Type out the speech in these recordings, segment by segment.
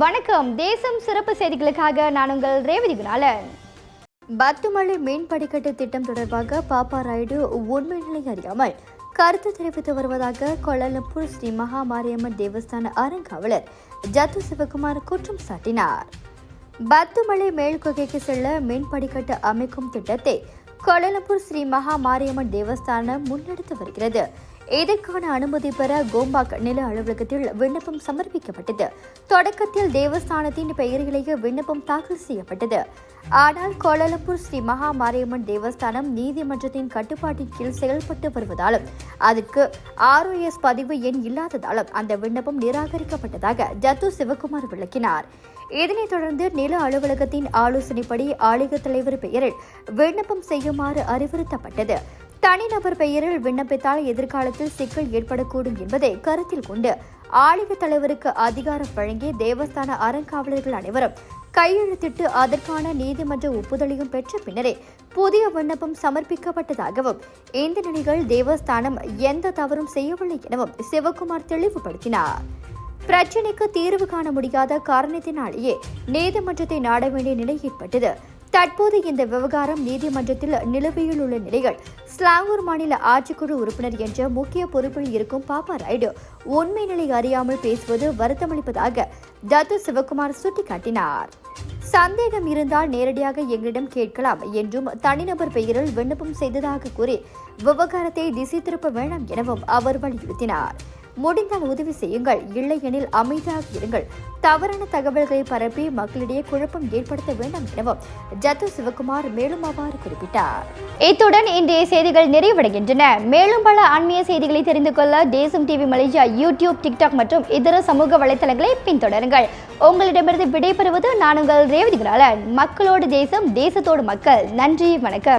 வணக்கம். தேசம் சிறப்பு செய்திகளுக்காக நான் உங்கள் ரேவதி குணாலன். பத்துமலை மீன் படிக்கட்டு திட்டம் தொடர்பாக பாப்பா ராயுடு உண்மை நிலை அறியாமல் கருத்து தெரிவித்து வருவதாக கோலாலம்பூர் ஸ்ரீ மகா மாரியம்மன் தேவஸ்தான அறங்காவலர் ஜத்து சிவகுமார் குற்றம் சாட்டினார். பத்துமலை மேல்குகைக்கு செல்ல மீன் படிக்கட்டு அமைக்கும் திட்டத்தை கோலாலம்பூர் ஸ்ரீ மகா மாரியம்மன் தேவஸ்தானம் முன்னெடுத்து வருகிறது. இதற்கான அனுமதி பெற கோம்பாக் நில அலுவலகத்தில் விண்ணப்பம் சமர்ப்பிக்கப்பட்டது. தொடக்கத்தில் தேவஸ்தானத்தின் பெயரிலேயே விண்ணப்பம் தாக்கல் செய்யப்பட்டது. ஆனால் கோலாலம்பூர் ஸ்ரீ மகா மாரியம்மன் தேவஸ்தானம் நீதிமன்றத்தின் கட்டுப்பாட்டின் கீழ் செயல்பட்டு வருவதாலும் அதற்கு ஆர்ஓஎஸ் பதிவு எண் இல்லாததாலும் அந்த விண்ணப்பம் நிராகரிக்கப்பட்டதாக ஜத்து சிவகுமார் விளக்கினார். இதனைத் தொடர்ந்து நில அலுவலகத்தின் ஆலோசனைப்படி ஆலய தலைவர் பெயரில் விண்ணப்பம் செய்யுமாறு அறிவுறுத்தப்பட்டது. தனிநபர் பெயரில் விண்ணப்பித்தால் எதிர்காலத்தில் சிக்கல் ஏற்படக்கூடும் என்பதை கருத்தில் கொண்டு ஆலய தலைவருக்கு அதிகாரம் வழங்கி தேவஸ்தான அறங்காவலர்கள் அனைவரும் கையெழுத்திட்டு அதற்கான நீதிமன்ற ஒப்புதலையும் பெற்ற பின்னரே புதிய விண்ணப்பம் சமர்ப்பிக்கப்பட்டதாகவும் இந்த நிலையில் தேவஸ்தானம் எந்த தவறும் செய்யவில்லை எனவும் சிவகுமார் தெளிவுபடுத்தினார். பிரச்சினைக்கு தீர்வு காண முடியாத காரணத்தினாலேயே நீதிமன்றத்தை நாட வேண்டிய நிலை ஏற்பட்டது. தற்போது இந்த விவகாரம் நீதிமன்றத்தில் நிலுவையில் உள்ள நிலையில் ஸ்லாங்கூர் மாநில ஆட்சிக்குழு உறுப்பினர் என்ற முக்கிய பொறுப்பில் இருக்கும் பாப்பா ராய்டு உண்மை நிலை அறியாமல் பேசுவது வருத்தமளிப்பதாக தத்து சிவகுமார் சுட்டிக்காட்டினார். சந்தேகம் இருந்தால் நேரடியாக எங்களிடம் கேட்கலாம் என்றும் தனிநபர் பெயரில் விண்ணப்பம் செய்ததாக கூறி விவகாரத்தை திசை திருப்ப வேண்டாம் எனவும் அவர் வலியுறுத்தினார். முடிந்தால் உதவி செய்யுங்கள். இல்லையெனில் அமைதியாக இருங்கள். தவறான தகவல்களை பரப்பி மக்களிடையே குழப்பம் ஏற்படுத்த வேண்டாம் எனவும் ஜத்து சிவகுமார் மேலும் அவ்வாறு குறிப்பிட்டார். இத்துடன் இன்றைய செய்திகள் நிறைவடைகின்றன. மேலும் பல ஆன்மீக செய்திகளை தெரிந்து கொள்ள தேசம் டிவி மலேசியா யூடியூப் டிக்டாக் மற்றும் இதர சமூக வலைத்தளங்களை பின்தொடருங்கள். உங்களிடமிருந்து விடைபெறுவது நான் உங்கள் ரேவதி மக்களோடு தேசம் தேசத்தோடு மக்கள். நன்றி வணக்கம்.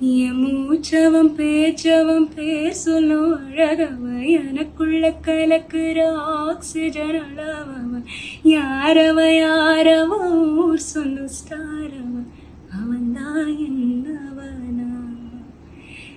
என் மூச்சு மூச்சவன் பேச்சவன் அழகவன் எனக்குள்ள கலக்குற ஆக்சிஜன் அளவவன். யாரவ யாரவன் ஊர் சொல்லும் ஸ்டாரவன். அவன் தான் என்ன